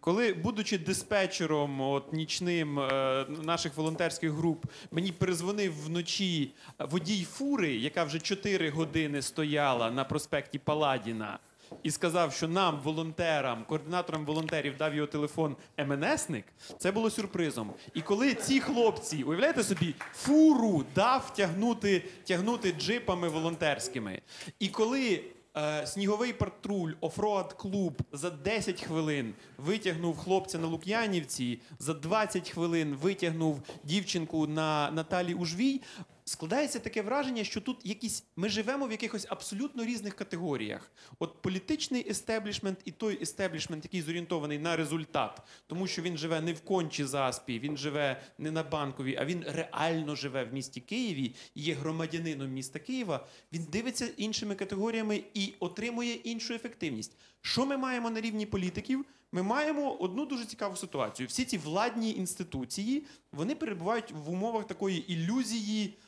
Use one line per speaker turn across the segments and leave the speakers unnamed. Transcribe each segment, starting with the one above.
Коли, будучи диспетчером от, нічним е, наших волонтерських груп, мені перезвонив вночі водій фури, яка вже 4 години стояла на проспекті Паладіна. І сказав, що нам, волонтерам, координаторам волонтерів, дав його телефон МНСник, це було сюрпризом. І коли ці хлопці, уявляєте собі, фуру дав тягнути, тягнути джипами волонтерськими. І коли е, сніговий патруль, офроад клуб за 10 хвилин витягнув хлопця на Лук'янівці, за 20 хвилин витягнув дівчинку на Наталі Ужвій. Складається таке враження, що тут якісь ми живемо в якихось абсолютно різних категоріях. От політичний естеблішмент і той естеблішмент, який зорієнтований на результат, тому що він живе не в кончі заспі, він живе не на банковій, а він реально живе в місті Києві, і є громадянином міста Києва. Він дивиться іншими категоріями і отримує іншу ефективність. Що ми маємо на рівні політиків? Ми маємо одну дуже цікаву ситуацію. Всі ці владні інституції вони перебувають в умовах такої ілюзії.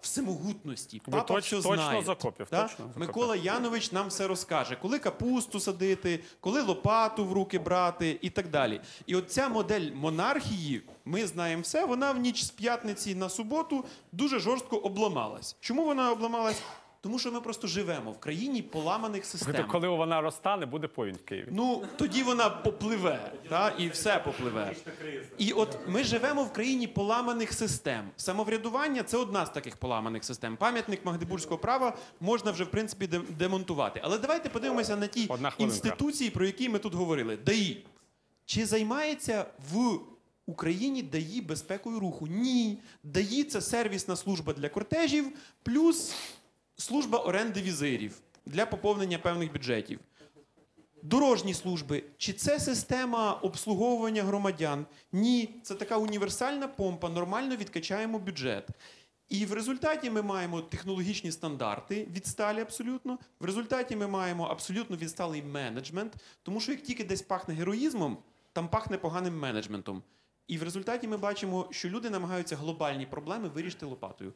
Всемогутності.
Ви
Папа
точ-
все
точно
знає.
Закопів,
Да?
точно Закопів.
Микола Янович нам все розкаже, коли капусту садити, коли лопату в руки брати і так далі. І от ця модель монархії, ми знаємо все, вона в ніч з п'ятниці на суботу дуже жорстко обламалась. Чому вона обламалась? Тому що ми просто живемо в країні поламаних систем.
Коли вона розтане, буде повінь в Києві.
Ну тоді вона попливе, та і все попливе. І от ми живемо в країні поламаних систем. Самоврядування це одна з таких поламаних систем. Пам'ятник Магдебурзького права можна вже в принципі демонтувати. Але давайте подивимося на ті інституції, про які ми тут говорили. ДАІ. Чи займається в Україні ДАІ безпекою руху? Ні. ДАІ це сервісна служба для кортежів, плюс служба оренди візирів для поповнення певних бюджетів. Дорожні служби. Чи це система обслуговування громадян? Ні, це така універсальна помпа, нормально відкачаємо бюджет. І в результаті ми маємо технологічні стандарти відсталі абсолютно. В результаті ми маємо абсолютно відсталий менеджмент, тому що як тільки десь пахне героїзмом, там пахне поганим менеджментом. І в результаті ми бачимо, що люди намагаються глобальні проблеми вирішити лопатою.